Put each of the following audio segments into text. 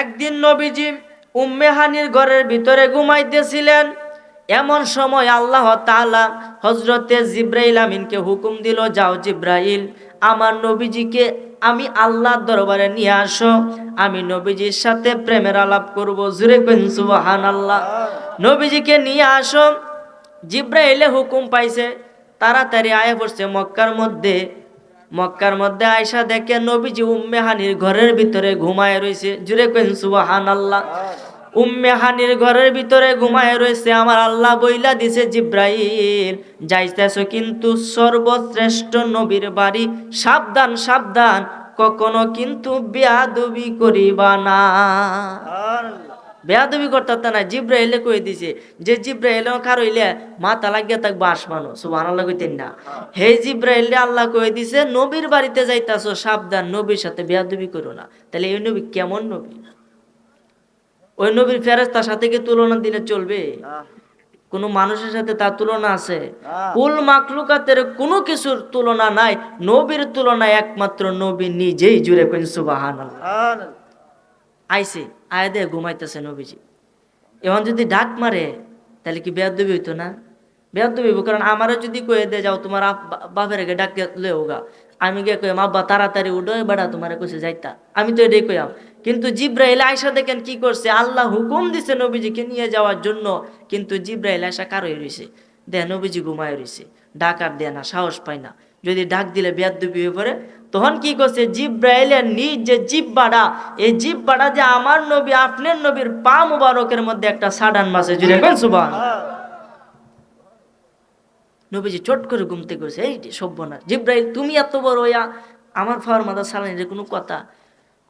একদিন নবীজি উম্মেহানির ঘরের ভিতরে ঘুমাইতেছিলেন। এমন সময় আল্লাহ তাআলা হজরতে জিব্রাইল আমিনকে হুকুম দিল, যাও জিব্রাইল, আমার নবীজিকে আমি আল্লাহর দরবারে নিয়ে আসো। আমি নবীজির সাথে প্রেমের আলাপ করব। জুরে কইন, সুবহানাল্লাহ। নবীজিকে নিয়ে আসো। জিব্রাইলে হুকুম পাইছে, তাড়াতাড়ি আয় পড়ছে মক্কার মধ্যে। মক্কার মধ্যে আয়সা দেখে নবীজি উম্মে হানির ঘরের ভিতরে ঘুমায় রয়েছে। জুড়ে কেন সুবাহান আল্লাহ উম্মে হানির ঘরের ভিতরে ঘুমায় রয়েছে। আমার আল্লাহ বইলা দিছে জিব্রাইল, যাইতেছ কিন্তু সর্বশ্রেষ্ঠ নবীর বাড়ি। সাবধান সাবধান, কখনো কিন্তু বেয়াদবি করিবা না। বেয়াদবি করতে না জিব্রাইলে কই দিছে? যে জিব্রাইল কারইলে মাথা লাগিয়া তাক বাস মানো সুবহানাল্লাহ কইতেন না। হে জিব্রাইলে আল্লাহ কই দিছে নবীর বাড়িতে যাইতাছো সাবধান নবীর সাথে বেয়াদবি করো না। তাহলে এই নবী কেমন নবী? ওই নবীর ফেরেস্তার সাথে কি তুলনা দিলে চলবে? কোন মানুষের সাথে তার তুলনা আছে? কুল মাকলুকাতের কোনো কিছুর তুলনা নাই নবীর তুলনায় একমাত্র নবী নিজেই জুড়ে কইন সুবহানাল্লাহ। আইসে, আয় দে ঘুমাইতেছে নবীজি। এখন যদি ডাক মারে, তাহলে কি বেয়াদবি হইতো না? বেয়াদবি হইব, কারণ আমারও যদি কয়ে দে যাও তোমার বাপের আগে ডাক গা আমি গিয়ে কইম আব্বা, তাড়াতাড়ি উঠো বেড়া তোমার কইছে যাইতা। আমি তো এটাই কইয়াম। কিন্তু জিব্রাইল আয়সা দেখেন কি করছে? আল্লাহ হুকুম দিছে নবীজিকে নিয়ে যাওয়ার জন্য, কিন্তু জিব্রাইল আয়সা কারোই রয়েছে দেহ নবীজি ঘুমায় রয়েছে ডাক আর দেয় না, সাহস পায় না। যদি ডাক দিলে বেয়াদবি হয়ে পড়ে তখন কি করছে? জিব্রাইলের নিজ যে জিব্বাটা, এই জিব্বাটা যে আমার নবী, আপনার নবীর পা মুবারকের মধ্যে একটা সাডান মাসে জুড়ে গেল সুবান নবীজি চট করে ঘুমতে করছে এই যে সভ্যনা জিব্রাইল, তুমি এত বড় ইয়া আমার ফাওয়ার মাথা সালানি যে কোনো কথা?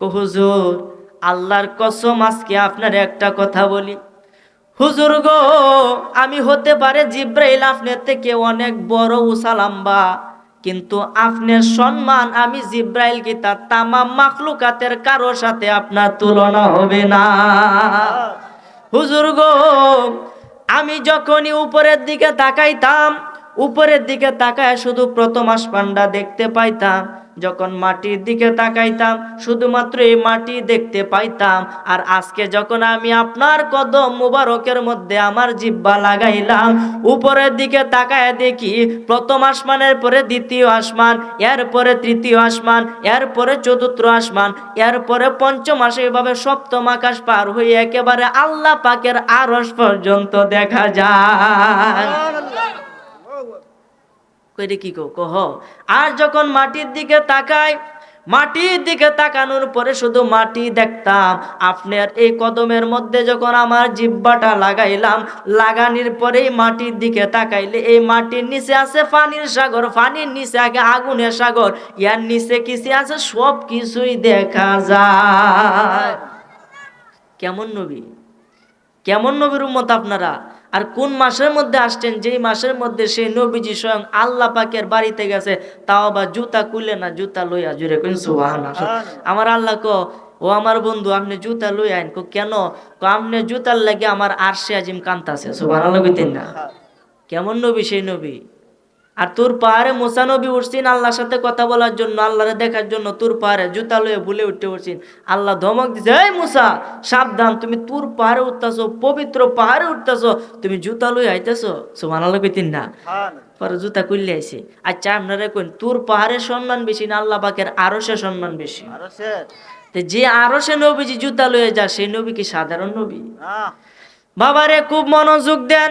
হুজুর, আল্লাহর কসম, আজকে আপনার একটা কথা বলি। হুজুর গো, আমি হতে পারে জিব্রাইল আপনার থেকে অনেক বড় উসালাম্বা কিন্তু আপনার সম্মান, আমি জিব্রাইল তার তামাম মাখলুকাতের কারোর সাথে আপনার তুলনা হবে না। হুজুর গো, আমি যখনই উপরের দিকে তাকাইতাম উপরের দিকে তাকায় শুধু প্রথম আসমানটা দেখতে পাইতাম। যখন মাটির দিকে তাকাইতাম, শুধুমাত্র এই মাটি দেখতে পাইতাম। আর আজকে যখন আমি আপনার কদম মুবারকের মধ্যে আমার জিব্বা লাগাইলাম, উপরের দিকে তাকায় দেখি প্রথম আসমানের পরে দ্বিতীয় আসমান, এরপরে তৃতীয় আসমান, এরপরে চতুর্থ আসমান, এরপরে পঞ্চম আসে। এভাবে সপ্তম আকাশ পার হয়ে একেবারে আল্লাহ পাকের আরস পর্যন্ত দেখা যায়। কইরে কি কো কহ? আর যখন মাটির দিকে তাকাই, মাটির দিকে তাকানোর পরে শুধু মাটি দেখতাম। আপনার এই কদমের মধ্যে যখন আমার জিব্বাটা লাগাইলাম, লাগানির পরেই মাটির দিকে তাকাইলে এই মাটির নিচে আছে পানির সাগর পানির নিচে আগে আগুনের সাগর, ইয়ার নিচে কিসে আছে সব কিছুই দেখা যায়। কেমন নবী? কেমন নবীর উম্মত আপনারা? আর কোন মাসের মধ্যে আসছেন? যেই মাসের মধ্যে সেই নবীজি স্বয়ং আল্লাহ পাকের বাড়িতে গেছে তাও বা জুতা কুলে না জুতা লইয়া জুড়ে কোন আমার আল্লাহ ক ও আমার বন্ধু আপনি জুতা লই আইন। কো কেন? কো আপনি জুতার লাগে আমার আরশে আজিম কান্তাছে সুবহানাল্লাহ কইতেন না। কেমন নবী সেই নবী? আর তোর পাহাড়ে মোসা নবী উঠছিন আল্লাহর সাথে কথা বলার জন্য আল্লাহরে দেখার জন্য তোর পাহাড়ে জুতা লয়ে ভুলে উঠতে উঠছিন। আল্লাহ ধমক দিছে এই মুসা সাবধান তুমি তোর পাহাড়ে উঠতেছো পবিত্র পাহাড়ে উঠতেছো তুমি জুতা লয়ে আইতেছো। সুমান আল্লাহ কইতিন না। পরে জুতা কুললে আইছে। আচ্ছা আপনারা কইন তোর পাহাড়ের সম্মান বেশি না আল্লাহ পাকের আরও সে সম্মান বেশি? তো যে আরও সে নবীজি জুতা লয়ে যা সেই নবী কি সাধারণ নবী? বাবারে খুব মনোযোগ দেন।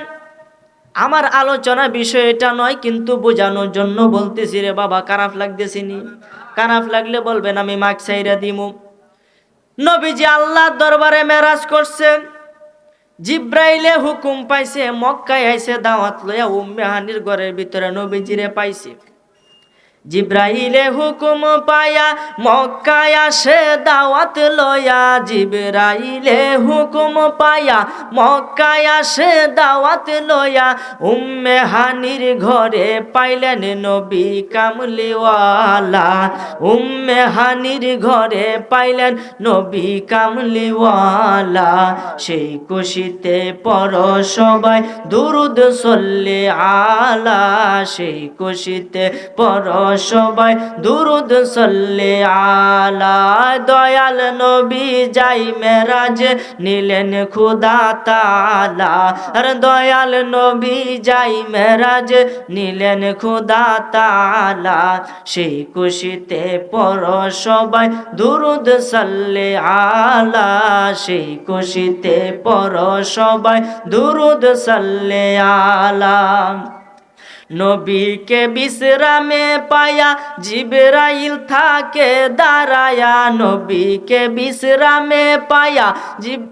আমার আলোচনা বিষয় এটা নয়, কিন্তু বোঝানোর জন্য বলতেছি রে বাবা কারাফ লাগতেছি নি? খারাপ লাগলে বলবেন, আমি মাক সাইরা দিমু। নবীজি আল্লাহর দরবারে মেরাজ করছে জিব্রাইলে হুকুম পাইছে, মক্কায় আইসে দাওয়াত লয়া উম্মে হানির ঘরের ভিতরে নবীজিরে পাইছে। জিব্রাইলে হুকুম পায়া, মক্কায় আসে দাওয়াত লয়া। জিব্রাইলে হুকুম পায়া, মক্কায় আসে দাওয়াত লয়া। উম্মে হানির ঘরে পাইলেন নবী কামলিওয়ালা। উম্মে হানির ঘরে পাইলেন নবী কামলিওয়ালা। সেই খুশিতে পর সবাই দুরুদ সল্লে আলা। সেই খুশিতে পর সবাই দুরুদ সল্লে আলা, দয়াল নবী যাই মেরাজ নিলেন খুদা তালা। আর দয়াল নবী যাই মেরাজ নিলেন খুদা তালা। সেই খুশিতে পর সবাই দুরুদ সাল্লে আলা, সেই খুশিতে পর সবাই দুরুদ সাল্লে আলা। নবীকে বিশ্রামে পায়া জিবরাইল থাকে দাঁড়ায়া, নবীকে বিশ্রামে পায়া জিব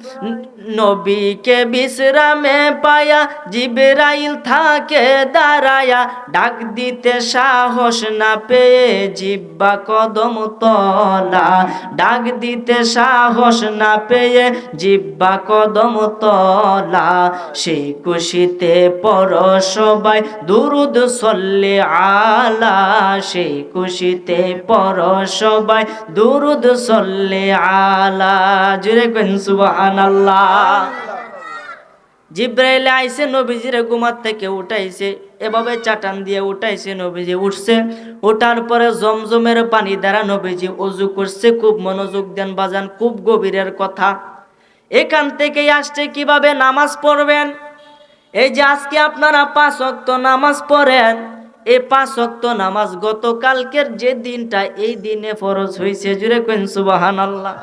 নবীকে বিশ্রামে পায়া জিবরাইল থাকে দাঁড়ায়া, ডাক দিতে সাহস না পেয়ে জিব্বা কদম তলা, ডাক দিতে সাহস না পেয়ে জিব্বা কদম তলা, সেই খুশিতে পর সবাই দুরুদ সল্লে আলা, সেই খুশিতে পর সবাই দুরুদ সল্লে আলা। জুড়ে কেন সুবহানাল্লাহ। জিব্রাইল আইসে নবীজিরে ঘুমার থেকে উঠাইছে, এভাবে চাটান দিয়ে উঠাইছে, নবীজি উঠছে। ওঠার পরে জমজমের পানি দ্বারা নবীজি অজু করছে, খুব মনোযোগ দেন বাজান, খুব গভীরের কথা। এখান থেকে আসছে, কীভাবে নামাজ পড়বেন? এই যে আজকে আপনারা পাঁচ অক্ত নামাজ পড়েন, এই পাঁচ অক্ত নামাজ গতকালকের যে দিনটা, এই দিনে ফরজ হয়েছে জুড়ে কেন সুবাহান আল্লাহ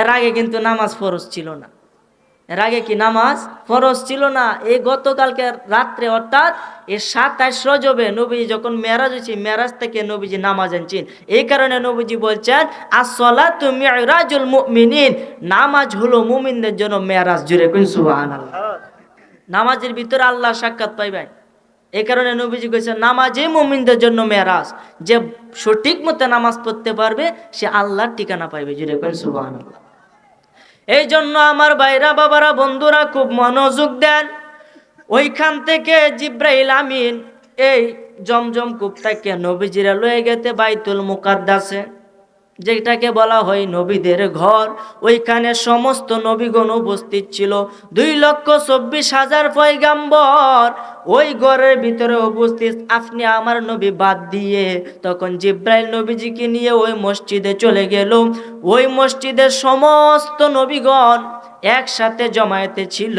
এর আগে কিন্তু নামাজ ফরজ ছিল না। এর আগে কি নামাজ ফরজ ছিল না? এই গতকালকে রাত্রে অর্থাৎ এই সাতাশ রজবে নবীজি যখন মেরাজ হয়েছে মেরাজ থেকে নবীজি নামাজ আনছেন। এই কারণে নবীজি বলছেন আসলা তুমি রাজুল মুমিনিন। নামাজ হলো মুমিনদের জন্য মেরাজ জুড়ে কোন সুবহানাল্লাহ। নামাজের ভিতরে আল্লাহ সাক্ষাৎ পাইবেন। এ কারণে নবীজি কইছে, নামাজে মুমিনদের জন্য মেরাজ। যে সঠিক মতো নামাজ পড়তে পারবে, সে আল্লাহর ঠিকানা পাইবে। জুড়ে কোন সুবহানাল্লাহ। এই জন্য আমার ভাইরা, বাবারা, বন্ধুরা, খুব মনোযোগ দেন। ওইখান থেকে জিব্রাইল আমিন এই জমজম কূপটাকে নবীজিরা লয়ে গেতে বাইতুল মুকাদ্দাসে। যেটাকে বলা হয় নবীদের ঘর, ওইখানে সমস্ত নবীগণ উপস্থিত ছিল। দুই লক্ষ চব্বিশ হাজার পয়গাম্বর, ওই ঘরের ভিতরে উপস্থিত। আপনি আমার নবী বাদ দিয়ে তখন জিব্রাইল নবীজিকে নিয়ে ওই মসজিদে চলে গেল। ওই মসজিদের সমস্ত নবীগণ একসাথে জমায়েতে ছিল।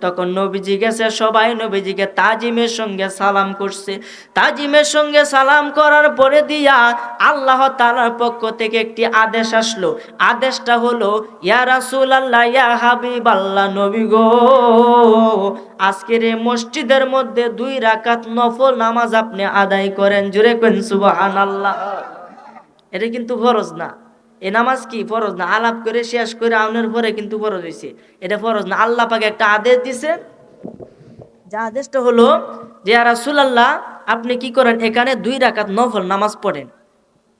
তখন নবীজি গেছে, সবাই নবীজিকে তাজিমের সঙ্গে সালাম করছে। তাজিমের সঙ্গে সালাম করার পরে দিয়া আল্লাহ তালার পক্ষ থেকে একটি আদেশ আসলো। আদেশটা হলো, ইয়া রাসুল আল্লাহ ইয়া হাবিব আল্লাহ নবী গো, আজকের এই মসজিদের মধ্যে দুই রাকাত নফল নামাজ আপনি আদায় করেন। জুড়ে কেন সুবাহান আল্লাহ এটা কিন্তু ফরজ না। এ নামাজ কি ফরজ না? আলাপ করে, শেষ করে, আউনের পরে কিন্তু ফরজ হয়েছে এটা ফরজ না? আল্লাহ পাকে একটা আদেশ দিছে। যে আদেশটা হলো যে রাসূলুল্লাহ, আপনি কি করেন? এখানে দুই রাকাত নফল নামাজ পড়েন।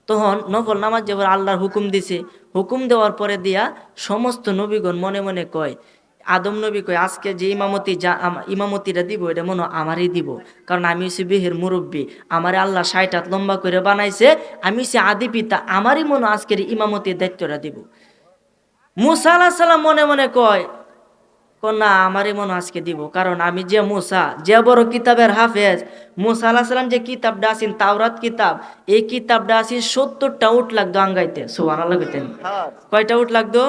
তখন নফল নামাজ যেভাবে আল্লাহর হুকুম দিছে। হুকুম দেওয়ার পরে দিয়া সমস্ত নবীগণ মনে মনে কয় আদম নবী কয়, আজকে যে ইমামতি যা ইমামতিটা দিব, এটা মনে আমারই দিব। কারণ আমি হচ্ছি বিহের মুরব্বী, আমার আল্লাহ ষাট হাত লম্বা করে বানাইছে, আমি হচ্ছি আদি পিতা, আমারই মনে আজকের ইমামতির দায়িত্বটা দিব। মুসা আলাহ সাল্লাম মনে মনে কয় না আমারই মনে আজকে দিব। কারণ আমি যে মুসা যে বড় কিতাবের হাফেজ মুসা আলাহ সাল্লাম যে কিতাবটা আছেন তাওরাত কিতাব এই কিতাবটা আছেন সত্তরটা উঠ লাগতো আঙ্গাইতে। সুবান আল্লাহ কয়টা উঠ লাগতো?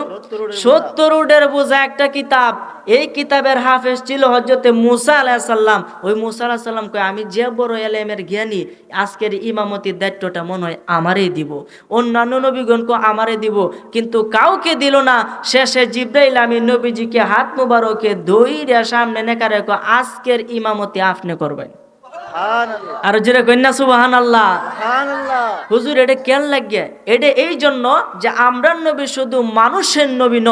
সত্তর উটের বোঝা। একটা কিতাব। এই কিতাবের হাফেজ ছিল হজরতে মুসা আলাহ সাল্লাম ওই মুসা আলাহ সাল্লাম কয় আমি যে বড় এলেমের জ্ঞানী আজকের ইমামতির দায়িত্বটা মনে হয় আমারই দিব। অন্যান্য নবীগণকে আমারই দিব। কিন্তু কাউকে দিল না। শেষে জিব্রাইল আমি নবীজিকে হাত মুবারকে দইরা সামনে নেকা রেখো আজকের ইমামতি আপনি করবেন। আর যেটা কন্যা সুবাহান আল্লাহ হুজুর এটা কেন লাগে? এটা এই জন্য যে আমরা নবী শুধু মানুষের নবী ন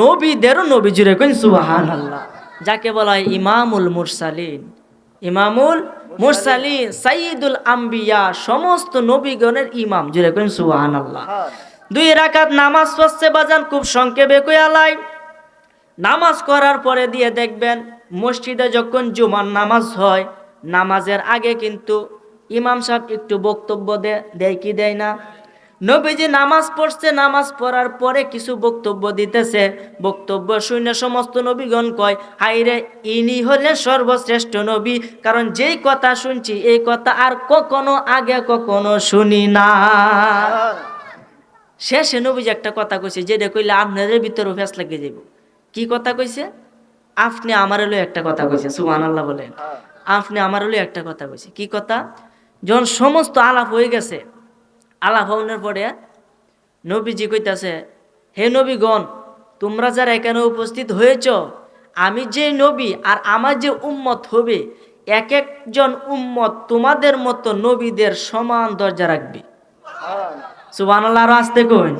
নবীদেরও নবী জুড়ে কইন সুবাহান আল্লাহ যাকে বলা হয় ইমামুল মুরসালিন। ইমামুল মুরসালিন সাইদুল আম্বিয়া সমস্ত নবীগণের ইমাম জুড়ে কইন সুবাহান আল্লাহ দুই রাকাত নামাজ পড়ছে বাজান খুব সংক্ষেপে কয়ালাই নামাজ করার পরে দিয়ে দেখবেন মসজিদে যখন জুমার নামাজ হয় নামাজের আগে কিন্তু ইমাম সাহেব একটু বক্তব্য দেয় কি দেয় না? নবীজি নামাজ পড়ছে নামাজ পড়ার পরে কিছু বক্তব্য দিতেছে। বক্তব্য শুনে সমস্ত নবীগণ কয় হাইরে ইনি হলে সর্বশ্রেষ্ঠ নবী। কারণ যেই কথা শুনছি এই কথা আর কখনো আগে কখনো শুনি না। শেষে নবীজি একটা কথা কইছে যেটা কইলে আপনাদের ভিতরে ফেস লাগিয়ে যাব কি কথা কইছে? আপনি আমার হলো একটা কথা কইছে সুহান আল্লাহ বলেন। আপনি আমার হলো একটা কথা কইছে, কি কথা? যখন সমস্ত আলাপ হয়ে গেছে, আলাপ হওয়ার পরে নবীজি কইতাছে, হে নবীগণ, তোমরা যারা এখানে উপস্থিত হয়েছ, আমি যে নবী আর আমার যে উম্মত হবে, এক একজন উম্মত তোমাদের মতো নবীদের সমান দরজা রাখবে। সুবহানাল্লাহ আরও আসতে কইন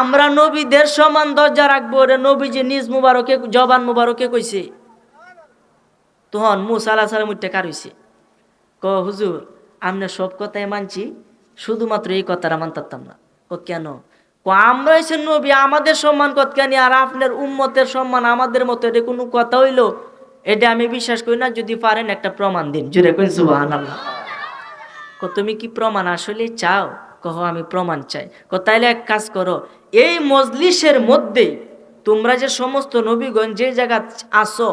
আমরা নবীদের সমান দরজা রাখব রে নবী যে নিজ মুবারকে জবান মুবারকে কইছে। তখন মুসা আলাহ সালাম উঠতে কার হইছে? ক হুজুর আমরা সব কথাই মানছি শুধুমাত্র এই কথাটা মানতাম না। ও কেন? আমরা হইছে নবী আমাদের সম্মান কত কেন? আর আপনার উম্মতের সম্মান আমাদের মতো এটা কোনো কথা হইল? এটা আমি বিশ্বাস করি না যদি পারেন একটা প্রমাণ দিন। জুড়ে কইন সুবহানাল্লাহ। ক তুমি কি প্রমাণ আসলে চাও? কহ, আমি প্রমাণ চাই। ক তাইলে এক কাজ করো, এই মজলিসের মধ্যে তোমরা যে সমস্ত নবীগঞ্জ যে জায়গা আসো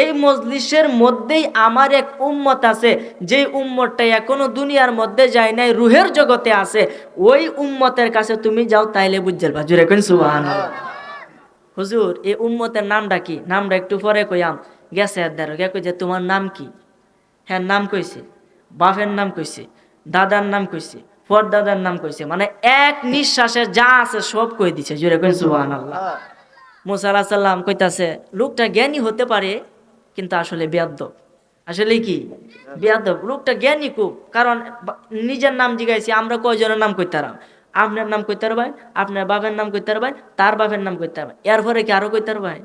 এই মজলিসের মধ্যেই আমার এক উম্মত আছে যে উম্মতটা এখনও দুনিয়ার মধ্যে যায় নাই, রুহের জগতে আছে, ওই উম্মতের কাছে তুমি যাও, তাইলে বুঝতে পারবা। জুড়ে কেন হুজুর, এই উম্মতের নামটা কি? নামটা একটু পরে কইয়াম। গেছে আর যে তোমার নাম কি? হ্যাঁ নাম কইছে। বাপের নাম কইছে। দাদার নাম কইছে। পর দাদার নাম কইছে। মানে এক নিঃশ্বাসে যা আছে সব কই দিছে জুড়ে কইন সুবহান আল্লাহ মুসা আলাহ সাল্লাম কইতাছে লোকটা জ্ঞানী হতে পারে কিন্তু আসলে বেয়াদ্দ আসলে কি? বেয়াদ্দ লোকটা জ্ঞানী খুব কারণ নিজের নাম জিগাইছি আমরা কয়জনের নাম কইতে পারাম আপনার নাম কইতে পারবেন আপনার বাপের নাম কইতে পারবেন তার বাপের নাম কইতে পারবেন এরপরে কি আরও কইতে পারবেন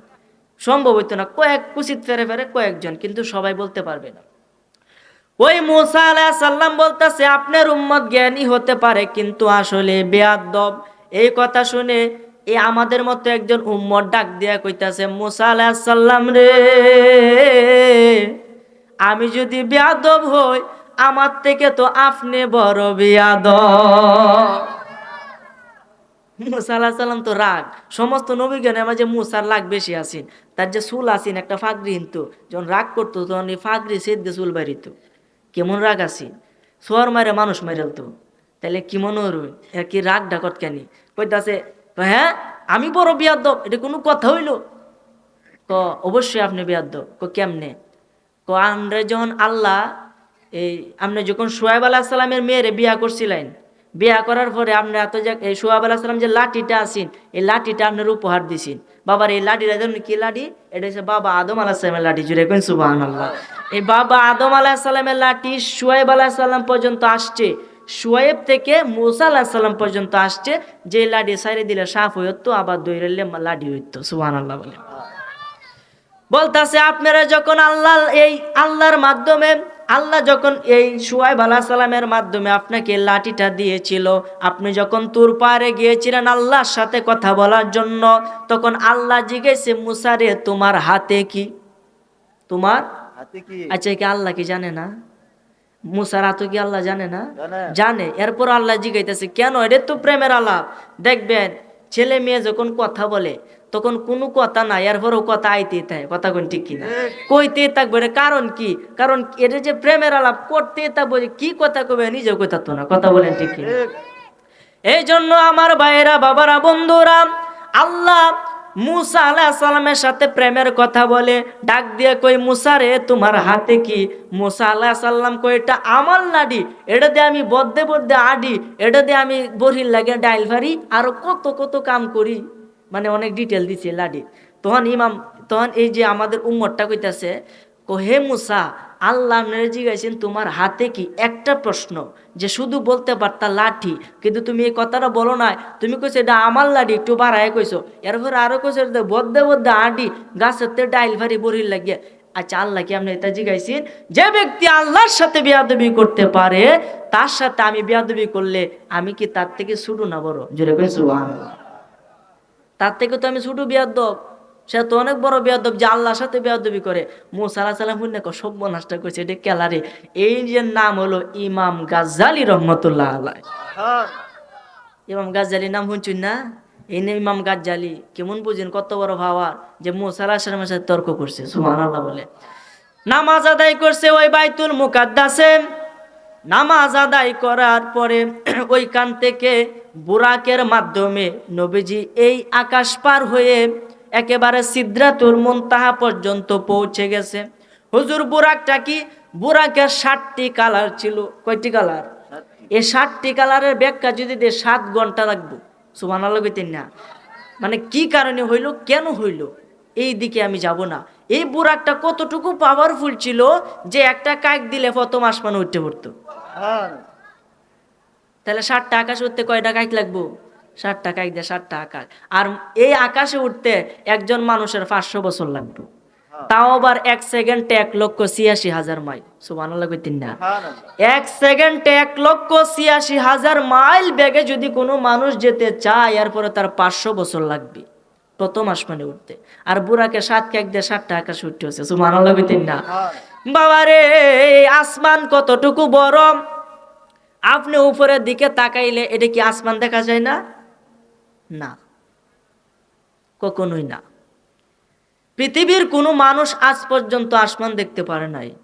সম্ভব হইতো না কয়েক কুচিত ফেরে ফেরে কয়েকজন কিন্তু সবাই বলতে পারবে না। ওই মুসা আলাহ সাল্লাম বলতেছে, আপনার উম্মত জ্ঞানী হতে পারে, কিন্তু আসলে বেয়াদব। এই কথা শুনে এই আমাদের মতো একজন উম্মত ডাক দিয়া কইতাছে, মুসা আলাহ সাল্লাম রে, আমি যদি বেয়াদব হই, আমার থেকে তো আপনি বড় বেয়াদব। মুসা আলাহ সাল্লাম তো রাগ। সমস্ত নবীজ্ঞানের মাঝে মুসার রাগ বেশি আসিন তার যে চুল আসিন একটা ফাগরি হিনতো যখন রাগ করতো, তখন এই ফাগরি সেদ্ধে চুল বাড়িত। কেমন রাগ আছে? সোয়ার মারে মানুষ মারেল তো। তাহলে কি মনে হইল? এর কি রাগ ডাকত কেন? কইতাছে হ্যাঁ আমি বড় বিয়াদ্দব এটা কোনো কথা হইল? ক অবশ্যই আপনি বিয়াদ্দব ক কেমনে? ক আমরা যখন আল্লাহ, এই আপনি যখন সোয়াইব আলাহ সালামের মেয়েরে বিয়া করছিলেন বিয়া করার পরে আপনি এত যে এই সোয়াব আলাহ সালাম যে লাঠিটা আসিন এই লাঠিটা আপনার উপহার দিছিন। বাবার এই লাঠিটা ধরুন, কি লাঠি? এটা হচ্ছে বাবা আদম আলাহ সালামের লাঠি জুড়ে কোন সুবাহ আল্লাহ এই বাবা আদম আলাহ সালামের লাঠি সোয়াইব আলাহ সাল্লাম পর্যন্ত আসছে। সোয়েব থেকে মুসা আলাহ সাল্লাম পর্যন্ত আসছে। যে লাঠি সাইরে দিলে সাফ হয়ে হইতো, আবার দৈরালে লাঠি হইতো সুবাহ আল্লাহ বলে। বলতাছে, আপনারা যখন আল্লাহ এই আল্লাহর মাধ্যমে আল্লাহ যখন এই সুয়াইব আলাহ সালামের মাধ্যমে আপনাকে লাঠিটা দিয়েছিল আপনি যখন তুর পারে গিয়েছিলেন আল্লাহর সাথে কথা বলার জন্য তখন আল্লাহ জিজ্ঞেসে মুসারে তোমার হাতে কি? তোমার হাতে কি? আচ্ছা কি আল্লাহ কি জানে না? মুসার হাতে কি আল্লাহ জানে না? জানে। জানে। এরপর আল্লাহ জিজ্ঞাইতেছে কেন? এটা তো প্রেমের আলাপ। দেখবেন ছেলে মেয়ে যখন কথা বলে তখন কোনো কথা না এরপরও কথা আইতেই থাকে কথা কোন ঠিক কিনা? কইতে থাকবে এর কারণ কি? কারণ এটা যে প্রেমের আলাপ করতে থাকবে যে কি কথা কবে নিজেও কথা তো না, কথা বলেন ঠিক কিনা? এই জন্য আমার ভাইয়েরা, বাবারা, বন্ধুরা, আল্লাহ মুসা আলাহ সালামের সাথে প্রেমের কথা বলে, ডাক দিয়ে কই, মুসা রে, তোমার হাতে কি? মুসা আলাহ সাল্লাম কই এটা আমার লাডি, এটা দিয়ে আমি বদ্ধে বদ্ধে আডি, এটা দিয়ে আমি বড়ির লাগে ডাইল ফারি আরও কত কত কাম করি। মানে অনেক ডিটেল দিছে লাডি। তখন ইমাম তখন এই যে আমাদের উম্মতটা কইতাছে হে মুসা, আল্লাহ আপনারা জিজ্ঞাসেন তোমার হাতে কি একটা প্রশ্ন যে শুধু বলতে পারতা লাঠি, কিন্তু তুমি এই কথাটা বলো না তুমি কইছো এটা আমার লাঠি একটু বাড়ায় কইছো। এরপর আরও কইছো এটা বদ্ধে বদ্ধে আডি গাছের তে ডাইল ভারি বড়ির লাগিয়ে আচ্ছা আল্লাহ কি আপনি এটা জিজ্ঞাসেন যে ব্যক্তি আল্লাহর সাথে বিয়াদবি করতে পারে, তার সাথে আমি বিয়াদবি করলে আমি কি তার থেকে ছুটু না বড়? জোরে কই সুবহানাল্লাহ। তার থেকে তো আমি ছোট বিয়াদব। সে তো অনেক বড় বিয়াদব যে আল্লাহর সাথে বিয়াদবি করে। মুসালা সালাম হুন্নে সভ্য নষ্ট করছে এটা কেলারে এই যে নাম হলো ইমাম গাজ্জালি রহমতুল্লাহ আলাই হ্যাঁ। ইমাম গাজ্জালি নাম শুনছুন না? এই নে ইমাম গাজ্জালি কেমন বুঝেন কত বড় ভাবার যে মোসালা সালামের সাথে তর্ক করছে সুমান আল্লাহ বলে। নামাজ আদায় করছে ওই বাইতুল মুকাদ্দাসে। নামাজ আদায় করার পরে ওইখান থেকে বুরাকের মাধ্যমে নবীজি এই আকাশ পার হয়ে একেবারে সিদ্রাতুল মুনতাহা পর্যন্ত পৌঁছে গেছে। হুজুর বুরাকটা কি? বুরাকের ষাটটি কালার ছিল। কয়টি কালার? এই ষাটটি কালারের ব্যাখ্যা যদি দিয়ে সাত ঘণ্টা লাগবো। সুবান কইতেন না। মানে কি কারণে হইল কেন হইল? এই দিকে আমি যাব না। এই বুরাকটা কতটুকু পাওয়ারফুল ছিল যে একটা কাক দিলে প্রথম আসমান উঠতে পড়তো। তাহলে ষাটটা আকাশ উঠতে কয়টা কাক লাগবো? ষাটটা কাক দিয়ে ষাটটা আকাশ। আর এই আকাশে উঠতে একজন মানুষের পাঁচশো বছর লাগবে। তাও আবার এক সেকেন্ডে এক লক্ষ ছিয়াশি হাজার মাইল। সুবান কইতেন না এক সেকেন্ডে এক লক্ষ ছিয়াশি হাজার মাইল বেগে যদি কোনো মানুষ যেতে চায় এরপরে তার পাঁচশো বছর লাগবে। প্রথম আসমানে উঠতে। আর বুড়াকে সাত কেক দিয়ে সাতটা আকাশে উঠতে হচ্ছে। সুমান কইতেন না বাবারে আসমান কতটুকু বড় আপনি উপরের দিকে তাকাইলে এটা কি আসমান দেখা যায় না? না, কখনোই না। পৃথিবীর কোনো মানুষ আজ পর্যন্ত আসমান দেখতে পারে নাই।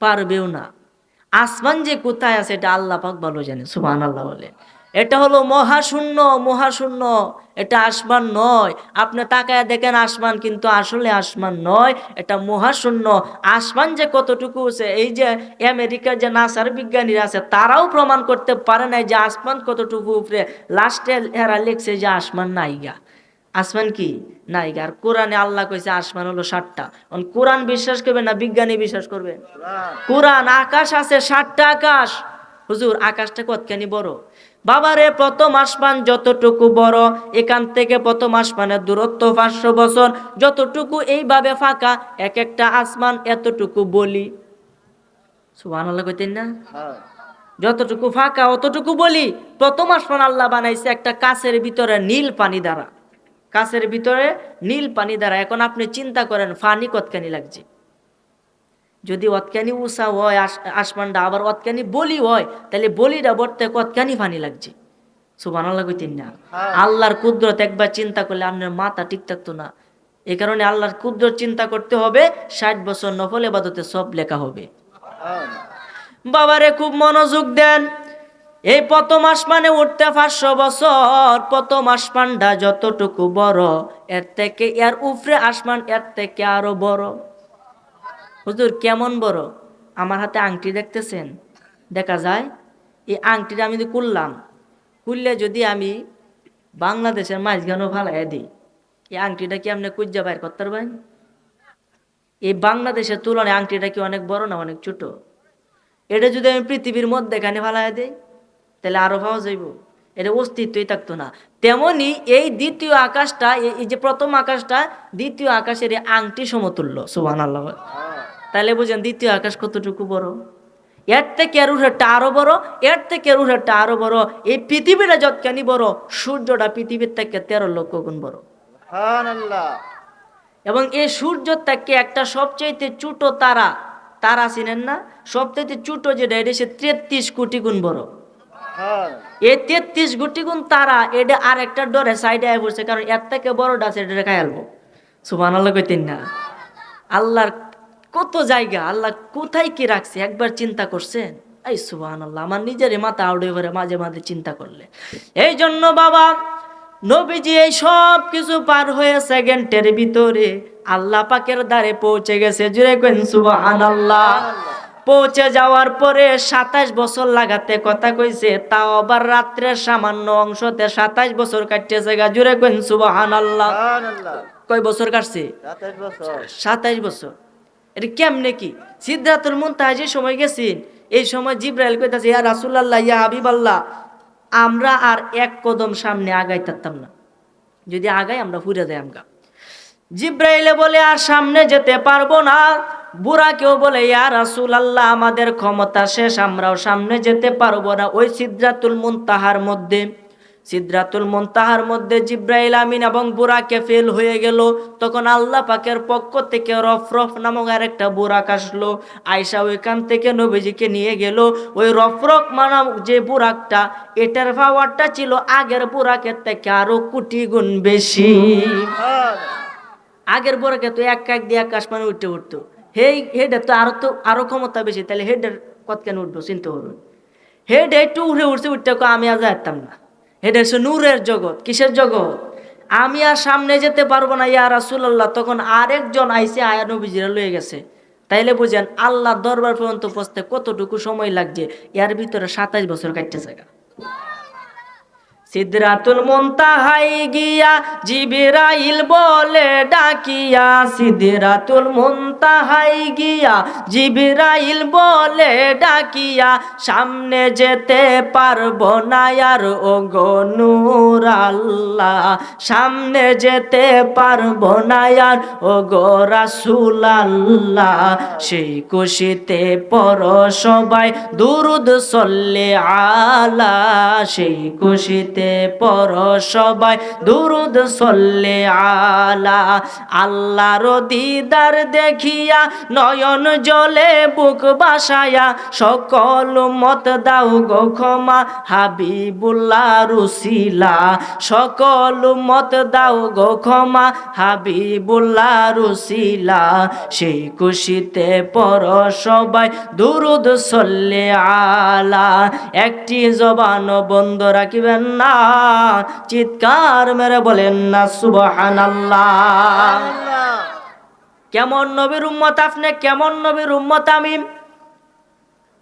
পারবেও না। আসমান যে কোথায় আছে এটা আল্লাহ পাক ভালো জানে সুবহান আল্লাহ বলে। এটা হলো মহাশূন্য মহাশূন্য, এটা আসমান নয়। আপনি তাকায় দেখেন আসমান কিন্তু আসলে আসমান নয়, এটা মহাশূন্য। আসমান যে কতটুকু এই যে আমেরিকার যে নাসার বিজ্ঞানীরা আছে, তারাও প্রমাণ করতে পারে নাই যে আসমান কতটুকু উপরে। লাস্টে এরা লিখছে যে আসমান নাইগা আসমান কি? নাইগা আর কোরআনে আল্লাহ কইছে আসমান হলো ষাটটা কোরআন বিশ্বাস করবে না বিজ্ঞানী বিশ্বাস করবে? কোরআন আকাশ আছে ষাটটা আকাশ। হুজুর আকাশটা কতখানি বড়? বাবারে প্রথম আসমান যতটুকু বড় এখান থেকে প্রথম আসমানের দূরত্ব পাঁচশো বছর। যতটুকু এইভাবে ফাঁকা এক একটা আসমান এতটুকু বলি। কইতেন না? যতটুকু ফাঁকা অতটুকু বলি। প্রথম আসমান আল্লাহ বানাইছে একটা কাছের ভিতরে নীল পানি দ্বারা। কাছের ভিতরে নীল পানি দ্বারা। এখন আপনি চিন্তা করেন ফানি কতখানি লাগছে? যদি অতখানি উষা হয় আস- আসমানটা আবার অতখানি বলি হয় তাহলে বলিটা বলতে কতখানি ফানি লাগছে? সুবান আল্লাহ কইতেন না আল্লাহর কুদরত একবার চিন্তা করলে আপনার মাথা ঠিক থাকতো না। এই কারণে আল্লাহর কুদরত চিন্তা করতে হবে ষাট বছর নফল এবাদতে সব লেখা হবে। বাবারে খুব মনোযোগ দেন। এই প্রথম আসমানে উঠতে পাঁচশো বছর, প্রথম আসমানটা যতটুকু বড়, এর থেকে এর উপরে আসমান এর থেকে আরও বড়। হুজুর, কেমন বড়? আমার হাতে আংটি দেখতেছেন? দেখা যায়, এই আংটিটা আমি যদি করলাম করলে যদি আমি বাংলাদেশের মাঝখানেও ফালাই দিই, এই আংটিটা কি আপনি কুজ্জা বাইর করতে পারবেন? এই বাংলাদেশের তুলনায় আংটিটা কি অনেক বড় না অনেক ছোট? এটা যদি আমি পৃথিবীর মধ্যে এখানে ফালাই দেই তাহলে আরও পাওয়া যাইব এটা অস্তিত্বই থাকতো না। তেমনি এই দ্বিতীয় আকাশটা এই যে প্রথম আকাশটা দ্বিতীয় আকাশের এই আংটি সমতুল্য সুবান আল্লাহ তাহলে বুঝেন দ্বিতীয় আকাশ কতটুকু বড়? এর থেকে এর উঠেরটা আরও বড় এর থেকে এর উঠেরটা আরও বড়। এই পৃথিবীটা যতখানি বড় সূর্যটা পৃথিবীর থেকে তেরো লক্ষ গুণ বড়। এবং এই সূর্য থেকে একটা সবচাইতে ছোট তারা তারা চিনেন না? সবচাইতে ছোট যেটা এটা সে তেত্রিশ কোটি গুণ বড়। এই তেত্রিশ কোটি গুণ তারা এটা আর একটা ডরে সাইডে আয় পড়ছে কারণ এর থেকে বড়টা আছে এটা খাই আলবো। সুবান আল্লাহ কইতেন না। আল্লাহর কত জায়গা, আল্লাহ কোথায় কি রাখছে, একবার চিন্তা করছেন? এই সুবান আল্লাহ আমার নিজেরই মাথা আউড়ে ভরে মাঝে মাঝে চিন্তা করলে। এই জন্য বাবা, নবীজি এই সব কিছু পার হয়ে সেকেন্ডের ভিতরে আল্লাহ পাকের দ্বারে পৌঁছে গেছে। জুড়ে কেন সুবাহান আল্লাহ পৌঁছে যাওয়ার পরে সাতাশ বছর লাগাতে কথা কইছে তাও আবার রাত্রের সামান্য অংশতে সাতাশ বছর কাটতেছে গা। জুড়ে কেন সুবাহান আল্লাহ কয় বছর কাটছে? সাতাইশ বছর। এটা কেমনে কি? সিদ্ধাতুল মুনতাহা যে সময় গেছেন এই সময় জিব্রাইল কইতাছে ইয়া রাসূলুল্লাহ ইয়া হাবিবাল্লাহ আমরা আর এক কদম সামনে আগাই থাকতাম না। যদি আগাই আমরা ফুরে যাই আমগা জিব্রাইলে বলে আর সামনে যেতে পারব না। বুড়া কেউ বলে ইয়া রাসুল আল্লাহ আমাদের ক্ষমতা শেষ আমরাও সামনে যেতে পারব না। ওই সিদ্ধাতুল মুনতাহার মধ্যে সিদ্রাতুল মন্তাহার মধ্যে জিব্রাইল আমিন এবং বুরাকে ফেল হয়ে গেল। তখন আল্লাহ পাকের পক্ষ থেকে রফ রফ নামক আর একটা বুরাক আসলো। আয়সা ওইখান থেকে নবীজিকে নিয়ে গেল। ওই রফ রফ মানাম যে বুরাকটা এটার পাওয়ারটা ছিল আগের বুরাকের থেকে আরও কোটি গুণ বেশি। আগের বুরাকে তো এক এক দিয়ে আকাশ মানে উঠে উঠতো। হেই হেডের তো আরও তো আরও ক্ষমতা বেশি, তাহলে হেডের কত কেন উঠবো? চিন্তা করুন। হেড একটু উঠে উঠছে উঠতে আমি আজ যেতাম না। হেডের হচ্ছে নূরের জগৎ, কিসের জগৎ? আমি আর সামনে যেতে পারব না, ইয়া রাসুল্লাহ তখন আরেকজন আইসে আয়া নবীজিরা লয়ে গেছে। তাইলে বুঝেন আল্লাহ দরবার পর্যন্ত পৌঁছতে কতটুকু সময় লাগছে, এর ভিতরে সাতাইশ বছর কাটতে জায়গা সিদরাতুল মুনতাহাই গিয়া জিবরাইল বলে ডাকিয়া, সিদরাতুল মুনতাহাই গিয়া জিবরাইল বলে ডাকিয়া, সামনে যেতে পারব না আর ও গনুর আল্লাহ, সামনে যেতে পারব না আর ও গো রাসূল আল্লাহ, সেই খুশিতে পর সবাই দুরুদ সল্লে আলা, সেই খুশিতে পর সবাই দুরুদ সল্লে আলা। আল্লাহর দিদার দেখিয়া নয়ন জলে বুক বাসায়া, সকল মত দাও গো ক্ষমা হাবিবুল্লাহ রুসিলা। সকল মত দাও গো ক্ষমা হাবিবুল্লাহ রুসিলা। সেই খুশিতে পর সবাই দুরুদ সল্লে আলা। একটি জবান বন্ধ রাখিবেন না চিৎকার মেরে বলেন না সুবহান কেমন নবীর উম্মত আপনি, কেমন নবীর উম্মত আমি?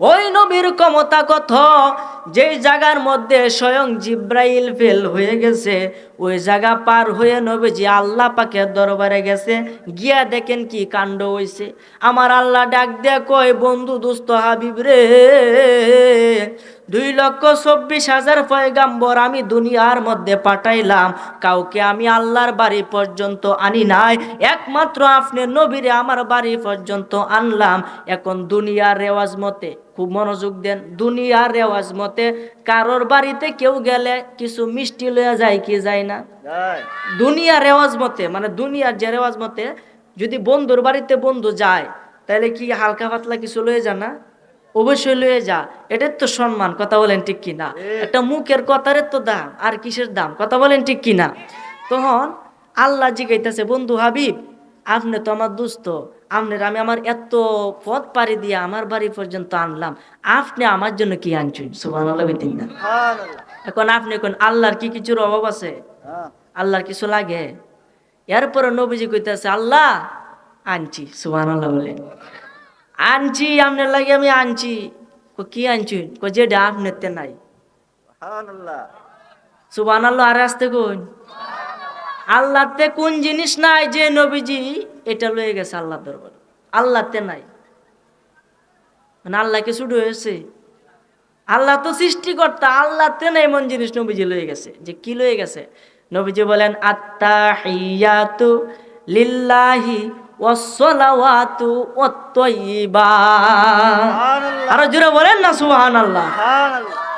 ওই নবীর ক্ষমতা কত? যেই জায়গার মধ্যে স্বয়ং জিব্রাইল ফেল হয়ে গেছে, ওই জায়গা পার হয়ে নবীজি আল্লাহ পাকের দরবারে গেছে। গিয়া দেখেন কি কাণ্ড হইছে। আমার আল্লাহ ডাক দিয়ে কয়, বন্ধু দুস্থ হাবিব রে, দুই লক্ষ চব্বিশ হাজার পয়গাম্বর আমি দুনিয়ার মধ্যে পাঠাইলাম। কাউকে আমি আল্লাহর বাড়ি পর্যন্ত আনি নাই। একমাত্র আপনি নবীরে আমার বাড়ি পর্যন্ত আনলাম। এখন দুনিয়ার রেওয়াজ মতে খুব মনোযোগ দেন। দুনিয়ার রেওয়াজ মতে কারোর বাড়িতে কেউ গেলে কিছু মিষ্টি লইয়া যায় কি যায় না? দুনিয়ার রেওয়াজ মতে মানে দুনিয়ার যে রেওয়াজ মতে যদি বন্ধুর বাড়িতে বন্ধু যায় তাহলে কি হালকা পাতলা কিছু লয়ে যা না? অবশ্যই লয়ে যা। এটার তো সম্মান কথা বলেন ঠিক কিনা একটা মুখের কথার তো দাম আর কিসের দাম কথা বলেন ঠিক কিনা তখন আল্লাহ জিগাইতেছে বন্ধু হাবিব আপনি তো আমার দুস্থ আপনার আমি আমার এত পথ পাড়ি দিয়ে আমার বাড়ি পর্যন্ত আনলাম আপনি আমার জন্য কি আনছেন? সুবাহ না। এখন আপনি এখন আল্লাহর কি কিছুর অভাব আছে? আল্লাহর কিছু লাগে? এরপরে নবীজি কইতেছে আল্লাহ আনছি। সুবাহ বলে। আনছি আপনার লাগে আমি আনছি। কো কি আনছি কো যেটা আপনার তে নাই। সুবাহ আল্লাহ আর আসতে কোন আল্লাহতে কোন জিনিস নাই যে নবীজি এটা লয়ে গেছে আল্লাহ দরবার। আল্লাহতে নাই। মানে আল্লাহকে ছুটে হয়েছে? আল্লাহ তো সৃষ্টিকর্তা আল্লাহতে নাই এমন জিনিস নবীজি লয়ে গেছে। যে কি লয়ে গেছে? নবীজি বলেন আত্তাহিয়াতু লিল্লাহি ওয়াসসালাওয়াতু ওয়াত-তাইয়্যিবা আরও জোরে বলেন না সুবহানাল্লাহ।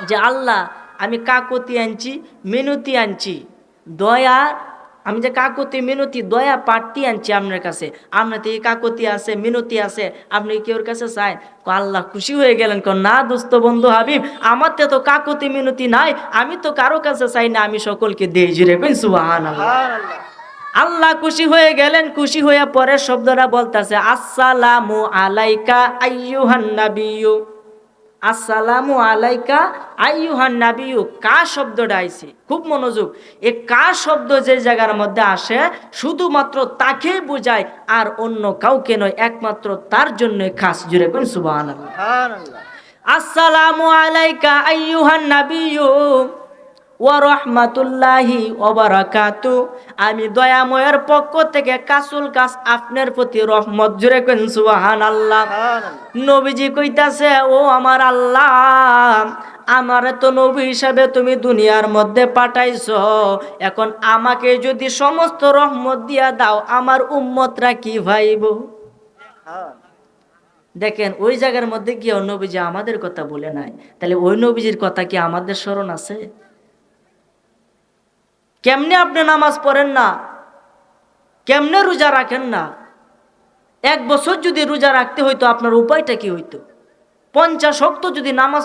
যে আল্লাহ আমি কাকতি আনছি মিনতি আনছি দয়া আমি যে কাকতি মিনতি দয়া পাঠটি আনছি আপনার কাছে। আপনার থেকে কাকতি আছে মিনতি আছে আপনি কি ওর কাছে চাই? আল্লাহ খুশি হয়ে গেলেন। কো না দোস্ত বন্ধু হাবিব আমার তে তো কাকতি মিনতি নাই আমি তো কারও কাছে চাই না আমি সকলকে জুড়ে কই সুবাহান আল্লাহ খুশি হয়ে গেলেন খুশি হয়ে পরে শব্দটা বলতেছে আসসালামু আলাইকা আইয়ুহান নাবিয়্যু। আসসালামু আলাইকা আইয়ুহান নাবিউ কা শব্দটা আইছে? খুব মনোযোগ। এ কা শব্দ যে জায়গার মধ্যে আসে শুধুমাত্র তাকে বোঝায় আর অন্য কাউকে নয় একমাত্র তার জন্য খাস। জুড়ে কোন সুবহানাল্লাহ। আসসালামু আলাইকা আইয়ুহান নাবিয়্যু ওয়া রাহমাতুল্লাহি ওয়া বারাকাতু। আমি দয়াময়ের পক্ষ থেকে কাসুল কাস আপনার প্রতি রহমত জুড়ে কোন সুবহানাল্লাহ। নবীজি কইতাছে ও আমার আল্লাহ আমার তো নবী হিসাবে তুমি দুনিয়ার মধ্যে পাঠাইছো। এখন আমাকে যদি সমস্ত রহমত দিয়া দাও আমার উম্মতরা কি ভাইব? দেখেন ওই জায়গার মধ্যে গিয়ে নবীজি আমাদের কথা বলে নাই। তাহলে ওই নবীজির কথা কি আমাদের স্মরণ আছে? কেমনে আপনি নামাজ পড়েন না? কেমনে রোজা রাখেন না? এক বছর যদি রোজা রাখতে হইতো, আপনার উপায়টা কি হইতো? পঞ্চাশ যদি নামাজ